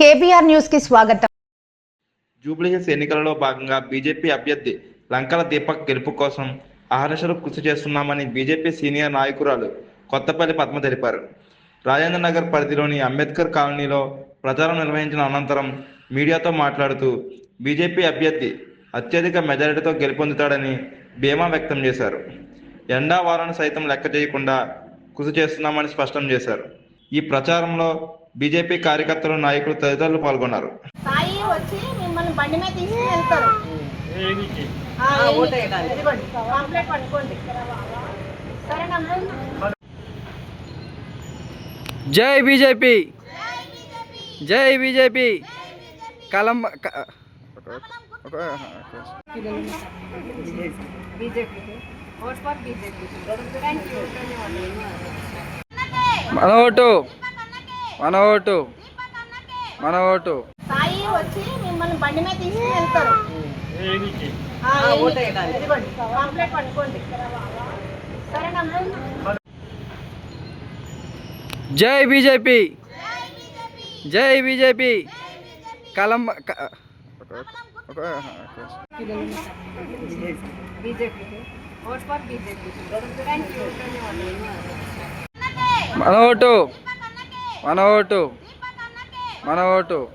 KBR న్యూస్కి స్వాగతం. జూబ్లీహిల్స్ ఎన్నికలలో భాగంగా బీజేపీ అభ్యర్థి లంకల దీపక్ గెలుపు కోసం అహర్నిశలు కృషి చేస్తున్నామని బీజేపీ సీనియర్ నాయకురాలు కొత్తపల్లి పద్మ తెలిపారు. రాజేంద్ర నగర్ పరిధిలోని అంబేద్కర్ కాలనీలో ప్రచారం నిర్వహించిన అనంతరం మీడియాతో మాట్లాడుతూ బీజేపీ అభ్యర్థి అత్యధిక మెజారిటీతో గెలుపొందుతాడని ధీమా వ్యక్తం చేశారు. ఎండా వారాన్ని సైతం లెక్క చేయకుండా కృషి చేస్తున్నామని స్పష్టం చేశారు. ఈ ప్రచారంలో బీజేపీ కార్యకర్తలు నాయకులు తదితరులు పాల్గొన్నారు. సాయి వచ్చి మిమ్మల్ని బండి మీద తీసుకుని వెళ్తారు. ఆ, ఏమి? ఇదిగోండి, పాంప్లెట్ పట్టుకోండి. సరేనమ్మా జై బీజేపీ. జై బీజేపీ. కలం మన ఓటు. మన ఓటు మన ఓటు సాయి వచ్చి మిమ్మల్ని బండి మీద తీసుకుని వెళ్తారు పట్టుకోండి. జై బీజేపీ. జై బీజేపీ. కలం మన ఓటు మన ఓటు మన ఓటు